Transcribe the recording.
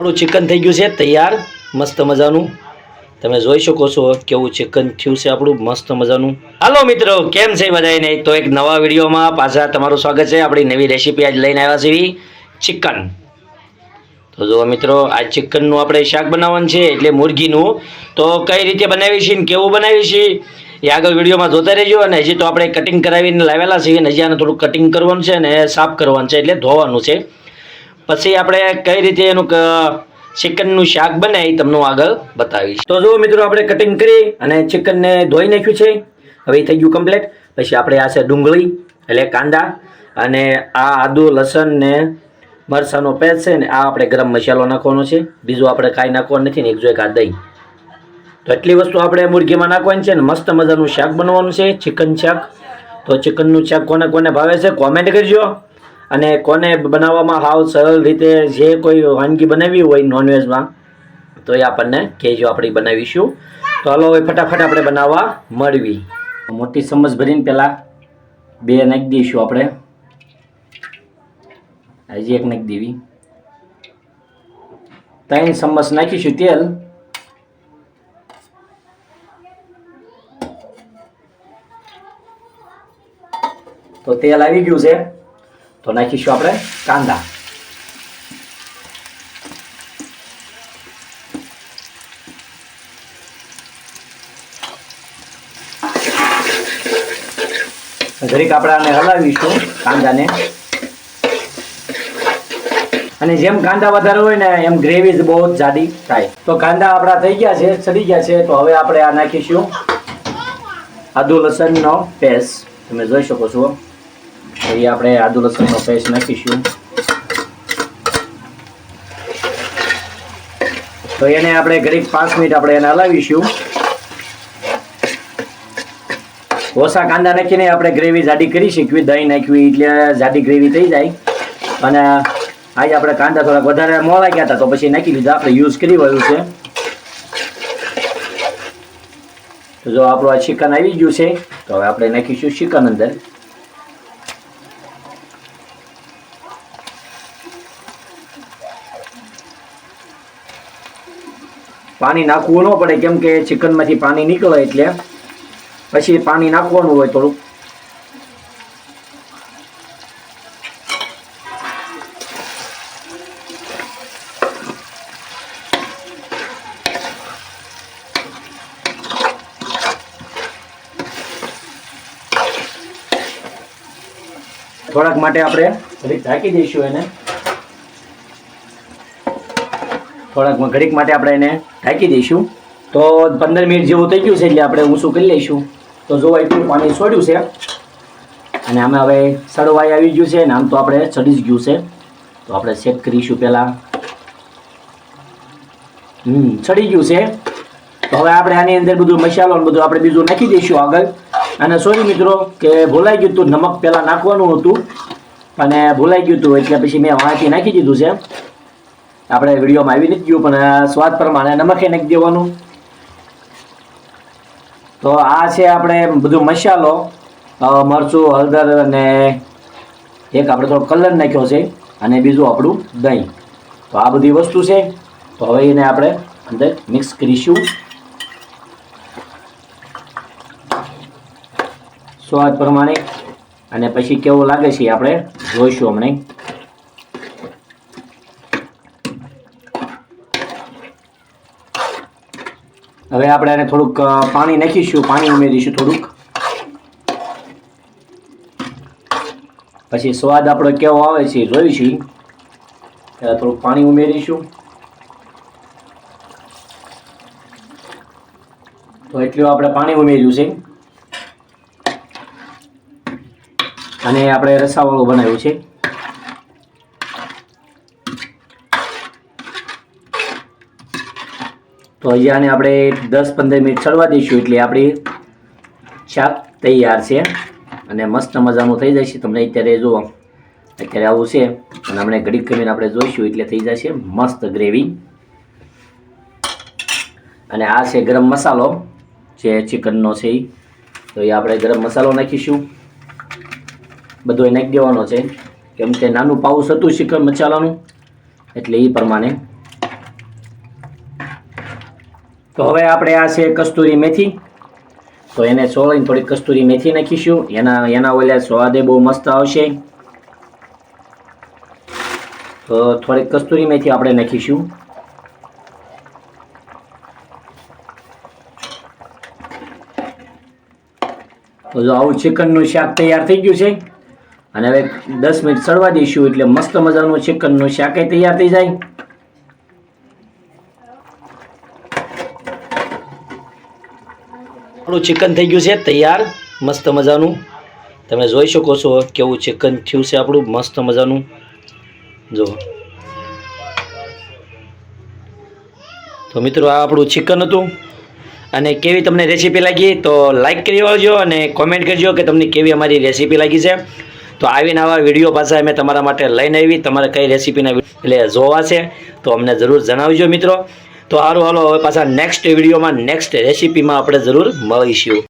આપણું ચિકન થઈ ગયું છે, તૈયાર, મસ્ત મજાનું. તમે જોઈ શકો છો કેવું ચિકન થયું છે આપણું, મસ્ત મજાનું. હાલો મિત્રો, કેમ છે બધાને તો એક નવા વિડીયોમાં પાછા તમારું સ્વાગત છે. આપણી નવી રેસીપી આજ લઈને આવ્યા છીએ ચિકન તો જો મિત્રો, આ ચિકનનું આપણે શાક બનાવવાનું છે, એટલે મુરગીનું. તો કઈ રીતે બનાવી છીએ ને કેવું બનાવી છીએ એ આગળ વિડીયોમાં જોતા રહેજો. અને હજી તો આપણે કટિંગ કરાવીને લાવેલા છીએ અને હજી આને થોડું કટિંગ કરવાનું છે અને સાફ કરવાનું છે, એટલે ધોવાનું છે. પછી આપણે કઈ રીતે એનું ચિકનનું શાક બને એ તમને આગળ બતાવીશ. તો જુઓ મિત્રો, આપણે કટિંગ કરી અને ચિકનને ધોઈ નાખ્યું છે. હવે થઈ ગયું કમ્પ્લીટ પછી આપણે આ છે ડુંગળી, એટલે કાંદા અને આ આદુ, લસણ ને મરચાંનો પેસ્ટ છે ને આ આપણે ગરમ મસાલો નાખવાનો છે. બીજું આપણે કાંઈ નાખવાનું નથી ને એક જો એક આ દહીં. તો એટલી વસ્તુ આપણે મુરગીમાં નાખવાની છે ને મસ્ત મજાનું શાક બનવાનું છે, ચિકન શાક. તો ચિકનનું શાક કોને કોને ભાવે છે કોમેન્ટ કરજો. અને કોને બનાવવામાં હાવ સરળ રીતે જે કોઈ વાનગી બનાવી હોય નોનવેજમાં તો એ આપણને કહેજો, આપણે બનાવીશું. તો હાલો, હવે ફટાફટ આપણે બનાવવા મળવી. મોટી ચમચ ભરીને પહેલાં બે નાખી દઈશું આપણે. હજી એક નાખી દેવી. ત્રણ ચમચ નાખીશું તેલ. તો તેલ આવી ગયું છે. તો નાખીશું આપણે? કાંદા. જરીક આપણે આને હલાવીશું કાંદાને. અને જેમ કાંદા વધારે હોય ને એમ ગ્રેવી બહુ જાડી થાય. તો કાંદા આપણા થઈ ગયા છે સડી ગયા છે, તો હવે આપણે આ નાખીશું. આદુ લસણનો પેસ્ટ. તમે જોઈ શકો છો. તો આપણે આદુ લસણનો પેસ્ટ નાખીશું. તો એને આપણે ઘડીક પાંચ મિનિટ આપણે એને હલાવીશું. ઓછા કાંદા નાખીને આપણે ગ્રેવી જાડી કરી શકીએ દહીં નાખવી, એટલે જાડી ગ્રેવી થઈ જાય. અને આજે આપણે કાંદા થોડાક વધારે મોળા ગયા હતા, તો પછી નાખી લીધા આપણે યુઝ કરી વળ્યું છે. જો આપણું આ ચિકન આવી ગયું છે, તો હવે આપણે નાખીશું ચિકન અંદર. પાણી નાખવું ન પડે, કેમ કે ચિકનમાંથી પાણી નીકળે એટલે. પછી પાણી નાખવાનું હોય થોડુંક. થોડાક માટે આપણે ઢાંકી દઈશું એને. થોડાક ઘડીક માટે આપણે એને ઢાંકી દઈશું. તો પંદર મિનિટ જેવું થઈ ગયું છે એટલે આપણે ઊંચું કરી લઈશું. તો જો એટલું પાણી છોડ્યું છે અને આમાં હવે સડવાઈ આવી ગયું છે અને આમ તો આપણે ચડી જ ગયું છે. તો આપણે ચેક કરીશું પહેલાં. હમ, ચડી ગયું છે. તો હવે આપણે આની અંદર બધું મસાલો બધું આપણે બીજું નાખી દઈશું આગળ. અને સોરી મિત્રો કે ભૂલાઈ ગયું હતું, નમક પહેલાં નાખવાનું હતું. અને ભૂલાઈ ગયું હતું એટલે પછી મેં વાંચી નાખી દીધું છે. આપણે વિડીયોમાં આવી નથી ગયું, પણ સ્વાદ પ્રમાણે નમકે નાખી દેવાનું. તો આ છે આપણે બધું મસાલો મરચું, હળદર અને એક આપણે થોડો કલર નાખ્યો છે અને બીજું આપણું દહીં. તો આ બધી વસ્તુ છે, તો હવે એને આપણે અંદર મિક્સ કરીશું. સ્વાદ પ્રમાણે અને પછી કેવું લાગે છે આપણે જોઈશું હમણાં. હવે આપણે આને થોડુંક પાણી નાખીશું, પાણી ઉમેરીશું થોડુંક. પછી સ્વાદ આપણો કેવો આવે છે જોઈશું. ત્યારે થોડુંક પાણી ઉમેરીશું. તો એટલું આપણે પાણી ઉમેર્યું છે. અને આપણે રસાવાળું બનાવ્યું છે. તો અહીંયાને આપણે દસ પંદર મિનિટ ચડવા દઈશું એટલે આપણી શાક તૈયાર છે અને મસ્ત મજાનું થઈ જશે. તમને અત્યારે જુઓ, અત્યારે આવું છે અને હમણાં ઘડીક કરીને આપણે જોઈશું એટલે થઈ જશે મસ્ત ગ્રેવી. અને આ છે ગરમ મસાલો, જે ચિકનનો છે. તો એ આપણે ગરમ મસાલો નાખીશું. બધો નાખી દેવાનો છે. કેમ કે નાનું પાઉસ હતું ચિકન મસાલાનું, એટલે એ પ્રમાણે તો હવે આપણે આ છે કસ્તુરી મેથી. તો એને સોળીને થોડી કસ્તુરી મેથી નાખીશું. એના એના ઓલા સ્વાદે બહુ મસ્ત આવશે. તો થોડીક કસ્તુરી મેથી આપણે નાખીશું. તો જો આવું ચિકનનું શાક તૈયાર થઈ ગયું છે. અને હવે દસ મિનિટ સળવા દઈશું એટલે મસ્ત મજાનું ચિકનનું શાક તૈયાર થઈ જાય. આપણું ચિકન થઈ ગયું છે, તૈયાર, મસ્ત મજાનું. તમે જોઈ શકો છો કેવું ચિકન થયું છે આપણું, મસ્ત મજાનું. જો. તો મિત્રો, આ આપણું ચિકન હતું. અને કેવી તમને રેસીપી લાગી, તો લાઈક કરી આવજો અને કોમેન્ટ કરજો કે તમને કેવી અમારી રેસીપી લાગી છે. તો આવીને આવા વીડિયો પાછા અમે તમારા માટે લઈને આવી, તમારે કઈ રેસીપીના એટલે જોવા છે, તો અમને જરૂર જણાવજો મિત્રો. તો સારું હાલો હવે પાછા નેક્સ્ટ વિડીયોમાં નેક્સ્ટ રેસીપીમાં આપણે જરૂર મળીશું.